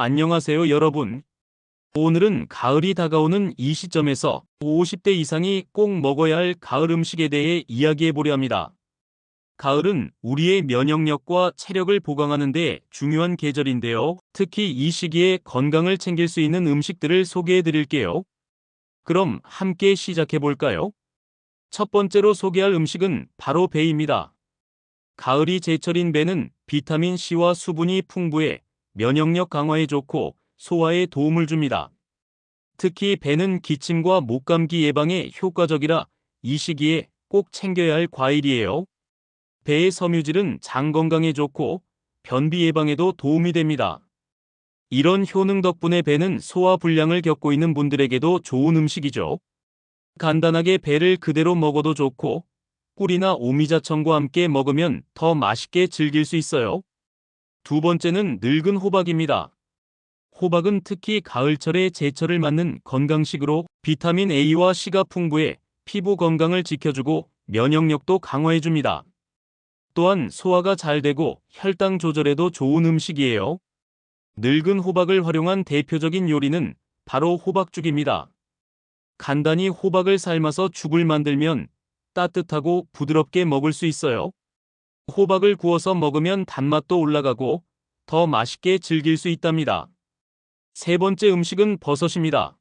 안녕하세요 여러분. 오늘은 가을이 다가오는 이 시점에서 50대 이상이 꼭 먹어야 할 가을 음식에 대해 이야기해 보려 합니다. 가을은 우리의 면역력과 체력을 보강하는 데 중요한 계절인데요. 특히 이 시기에 건강을 챙길 수 있는 음식들을 소개해 드릴게요. 그럼 함께 시작해 볼까요? 첫 번째로 소개할 음식은 바로 배입니다. 가을이 제철인 배는 비타민 C와 수분이 풍부해 면역력 강화에 좋고 소화에 도움을 줍니다. 특히 배는 기침과 목감기 예방에 효과적이라 이 시기에 꼭 챙겨야 할 과일이에요. 배의 섬유질은 장 건강에 좋고 변비 예방에도 도움이 됩니다. 이런 효능 덕분에 배는 소화 불량을 겪고 있는 분들에게도 좋은 음식이죠. 간단하게 배를 그대로 먹어도 좋고 꿀이나 오미자청과 함께 먹으면 더 맛있게 즐길 수 있어요. 두 번째는 늙은 호박입니다. 호박은 특히 가을철에 제철을 맞는 건강식으로 비타민 A와 C가 풍부해 피부 건강을 지켜주고 면역력도 강화해줍니다. 또한 소화가 잘 되고 혈당 조절에도 좋은 음식이에요. 늙은 호박을 활용한 대표적인 요리는 바로 호박죽입니다. 간단히 호박을 삶아서 죽을 만들면 따뜻하고 부드럽게 먹을 수 있어요. 호박을 구워서 먹으면 단맛도 올라가고 더 맛있게 즐길 수 있답니다. 세 번째 음식은 버섯입니다.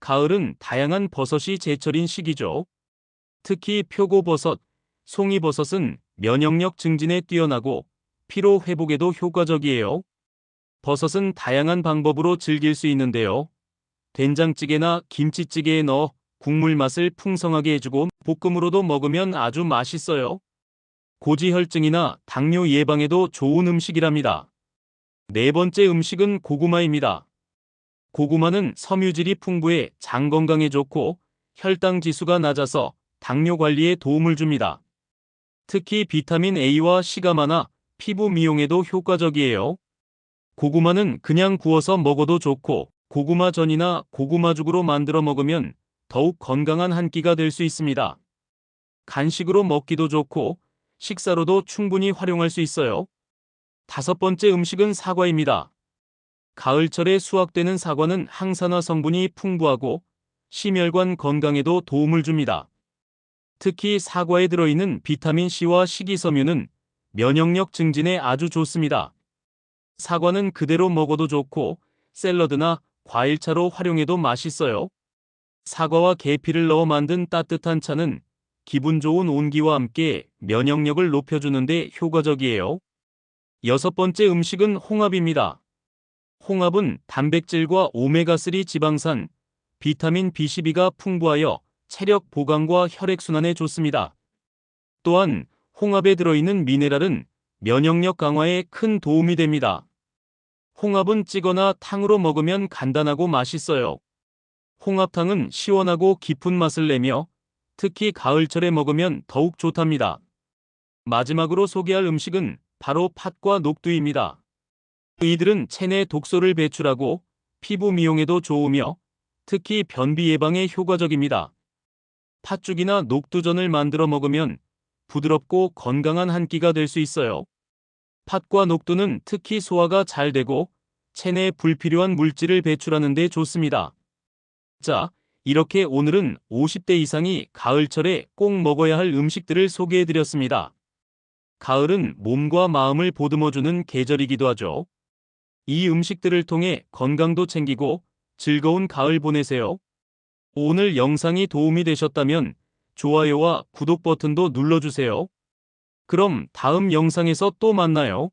가을은 다양한 버섯이 제철인 시기죠. 특히 표고버섯, 송이버섯은 면역력 증진에 뛰어나고 피로 회복에도 효과적이에요. 버섯은 다양한 방법으로 즐길 수 있는데요. 된장찌개나 김치찌개에 넣어 국물 맛을 풍성하게 해주고 볶음으로도 먹으면 아주 맛있어요. 고지혈증이나 당뇨 예방에도 좋은 음식이랍니다. 네 번째 음식은 고구마입니다. 고구마는 섬유질이 풍부해 장 건강에 좋고 혈당 지수가 낮아서 당뇨 관리에 도움을 줍니다. 특히 비타민 A와 C가 많아 피부 미용에도 효과적이에요. 고구마는 그냥 구워서 먹어도 좋고 고구마전이나 고구마죽으로 만들어 먹으면 더욱 건강한 한 끼가 될 수 있습니다. 간식으로 먹기도 좋고 식사로도 충분히 활용할 수 있어요. 다섯 번째 음식은 사과입니다. 가을철에 수확되는 사과는 항산화 성분이 풍부하고 심혈관 건강에도 도움을 줍니다. 특히 사과에 들어있는 비타민 C와 식이섬유는 면역력 증진에 아주 좋습니다. 사과는 그대로 먹어도 좋고 샐러드나 과일차로 활용해도 맛있어요. 사과와 계피를 넣어 만든 따뜻한 차는 기분 좋은 온기와 함께 면역력을 높여주는데 효과적이에요. 여섯 번째 음식은 홍합입니다. 홍합은 단백질과 오메가3 지방산, 비타민 B12가 풍부하여 체력 보강과 혈액순환에 좋습니다. 또한 홍합에 들어있는 미네랄은 면역력 강화에 큰 도움이 됩니다. 홍합은 찌거나 탕으로 먹으면 간단하고 맛있어요. 홍합탕은 시원하고 깊은 맛을 내며 특히 가을철에 먹으면 더욱 좋답니다. 마지막으로 소개할 음식은 바로 팥과 녹두입니다. 이들은 체내 독소를 배출하고 피부 미용에도 좋으며 특히 변비 예방에 효과적입니다. 팥죽이나 녹두전을 만들어 먹으면 부드럽고 건강한 한 끼가 될 수 있어요. 팥과 녹두는 특히 소화가 잘 되고 체내에 불필요한 물질을 배출하는 데 좋습니다. 자, 이렇게 오늘은 50대 이상이 가을철에 꼭 먹어야 할 음식들을 소개해 드렸습니다. 가을은 몸과 마음을 보듬어주는 계절이기도 하죠. 이 음식들을 통해 건강도 챙기고 즐거운 가을 보내세요. 오늘 영상이 도움이 되셨다면 좋아요와 구독 버튼도 눌러주세요. 그럼 다음 영상에서 또 만나요.